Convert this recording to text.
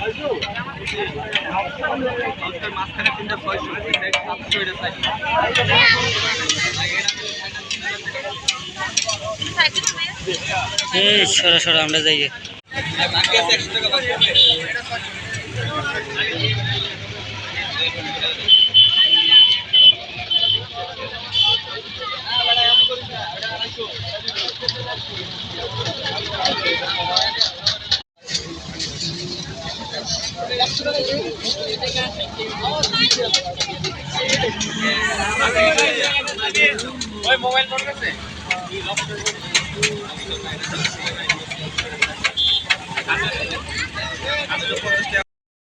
এটা এই সরো সরো আমরা যাই। ওই মোবাইল ফোন কাছে